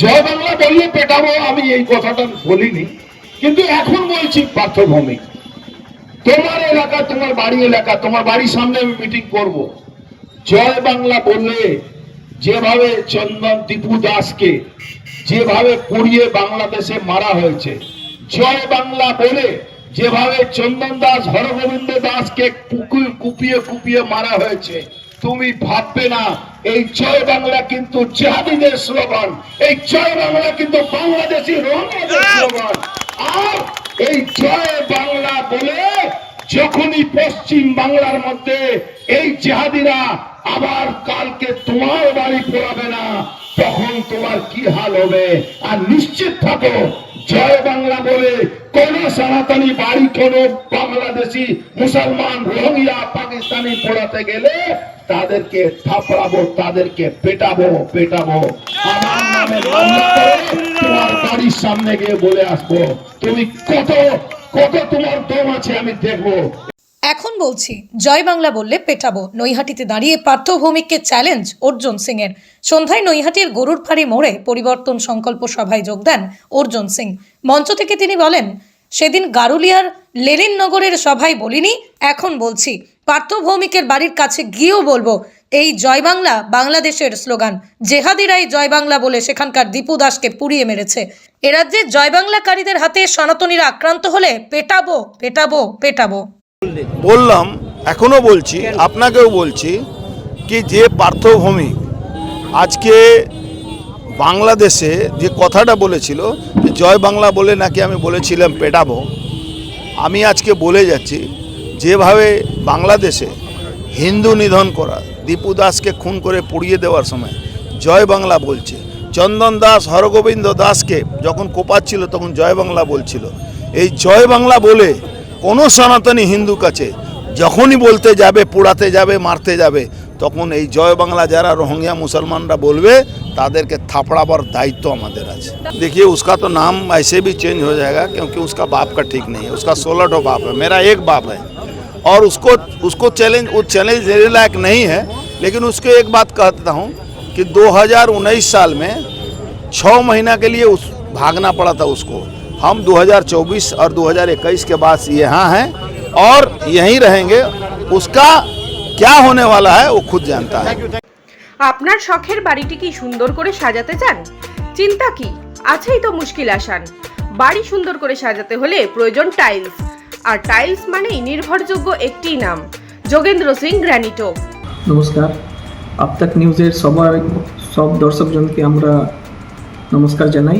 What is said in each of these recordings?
জয় বাংলা বললে পেটাবো, আমি এই কথাটা বলিনি। কিন্তু এখন বলছি পার্থভূমিক তোমার এলাকা, তোমার বাড়ি এলাকা, তোমার বাড়ির সামনে আমি মিটিং করব। জয় বাংলা বললে যেভাবে চন্দন দীপু দাসকে, যেভাবে পুড়িয়ে বাংলাদেশে মারা হয়েছে, জয় বাংলা বলে যেভাবে চন্দন দাস হরগোবিন্দ দাসকে কুকু- কুপিয়ে কুপিয়ে মারা হয়েছে তুমি ভাববে না এই জয় বাংলা কিন্তু জাহাদিদের স্লোগান এই জয় বাংলা কিন্তু বাংলাদেশি রোহিঙ্গাদের স্লোগান। আর এই জয় বাংলা বলে যখনই পশ্চিম বাংলার মধ্যে এই জেহাদিরা আবার কালকে তোমার বাড়ি পড়াবে না তখন তোমার কি হাল হবে? আর নিশ্চিত থাকো জয় বাংলা বলে কোন সনাতনী বাড়ি, কোন বাংলাদেশি মুসলমান, রোহিঙ্গা, পাকিস্তানি পড়াতে গেলে তাদেরকে থাপড়াবো, তাদেরকে পেটাবো পেটাবো। তোমার বাড়ির সামনে গিয়ে বলে আসব। তুমি কত কত তোমার দম আছে আমি দেখব। বলছি, জয় বাংলা বললে পেটাবো। নৈহাটিতে দাঁড়িয়ে পার্থ ভৌমিককে চ্যালেঞ্জ অর্জুন সিং এর সন্ধ্যায় নৈহাটির গরুর ফাড়ি মোড়ে পরিবর্তন সংকল্প সভায় যোগ দেন অর্জুন সিং। মঞ্চ থেকে তিনি বলেন, সেদিন গারুলিয়ার লেলিন নগরের সভায় বলিনি, এখন বলছি, পার্থ ভৌমিকের বাড়ির কাছে গিয়েও বলব, এই জয় বাংলা বাংলাদেশের স্লোগান। জেহাদিরাই জয় বাংলা বলে সেখানকার দীপু দাসকে পুড়িয়ে মেরেছে। এ রাজ্যে জয় বাংলাকারীদের হাতে সনাতনীরা আক্রান্ত হলে পেটাবো পেটাবো পেটাবো। বললাম, এখনও বলছি, আপনাকেও বলছি কি যে পার্থভূমি আজকে বাংলাদেশে যে কথাটা বলেছিল, যে জয় বাংলা বলে নাকি আমি বলেছিলাম পেটাবো, আমি আজকে বলে যাচ্ছি, যেভাবে বাংলাদেশে হিন্দু নিধন করা, দীপু দাসকে খুন করে পুড়িয়ে দেওয়ার সময় জয় বাংলা বলছে, চন্দন দাস, হরগোবিন্দ দাসকে যখন কোপাচ্ছিল তখন জয় বাংলা বলছিল, এই জয় বাংলা বলে को কোনো সনাতনী হিন্দু बोलते যখনই বলতে যাবে मारते যাবে तक যাবে जय এই जरा বাংলা मुसलमान রোহিঙ্গা মুসলমানরা বলবে, তাদেরকে থাপড়াবার दायित्व हमारे आज देखिए उसका तो नाम ऐसे भी चेंज हो जाएगा, क्योंकि उसका बाप का ठीक नहीं है। उसका सोलह ठो बाप है, मेरा एक बाप है। और उसको उसको चैलेंज वो चैलेंज देने लायक नहीं है, लेकिन उसको एक बात कहता हूँ कि 2019 साल में छः महीना के लिए उस, भागना पड़ा था उसको। हम 2024 और 2021 के बाद यहाँ हैं और यहीं रहेंगे उसका क्या होने वाला है वो खुद जानता है আপনার শখের বাড়িটি কি সুন্দর করে সাজাতে চান চিন্তা কি আছেই তো মুশকিল আসান বাড়ি সুন্দর করে সাজাতে হলে প্রয়োজন টাইলস আর টাইলস মানেই নির্ভরযোগ্য একটি নাম যোগেন্দ্র সিং গ্র্যানিটো নমস্কার আপতাক নিউজের সবার সব দর্শকজনকে আমরা নমস্কার জানাই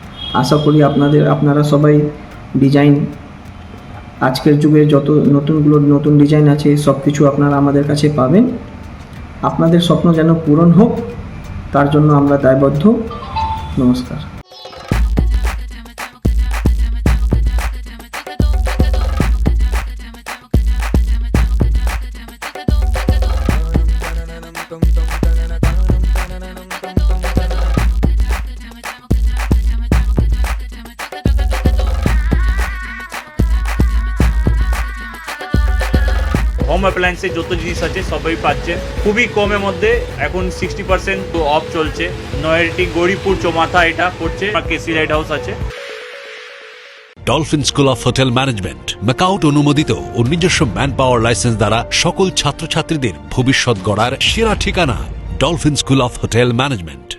আশা করি আপনাদের আপনারা সবাই ডিজাইন আজকের যুগে যত নতুনগুলো নতুন ডিজাইন আছে সব কিছু আপনারা আমাদের কাছে পাবেন আপনাদের স্বপ্ন যেন পূরণ হোক তার জন্য আমরা দায়বদ্ধ নমস্কার হোম অ্যাপ্লায়েন্সে যত জিনিস আছে, সবই পাচ্ছেন। খুবই কমের মধ্যে এখন সিক্সটি পার্সেন্ট অফ চলছে। নয়ারটি গৌরীপুর চৌমাথা এটা পড়ছে। কেসি লাইট হাউস আছে Dolphin school of hotel management MAKAUT অনুমোদিত ও নিজস্ব ম্যান পাওয়ার লাইসেন্স দ্বারা সকল ছাত্রছাত্রীদের ভবিষ্যৎ গড়ার সেরা ঠিকানা Dolphin school of hotel management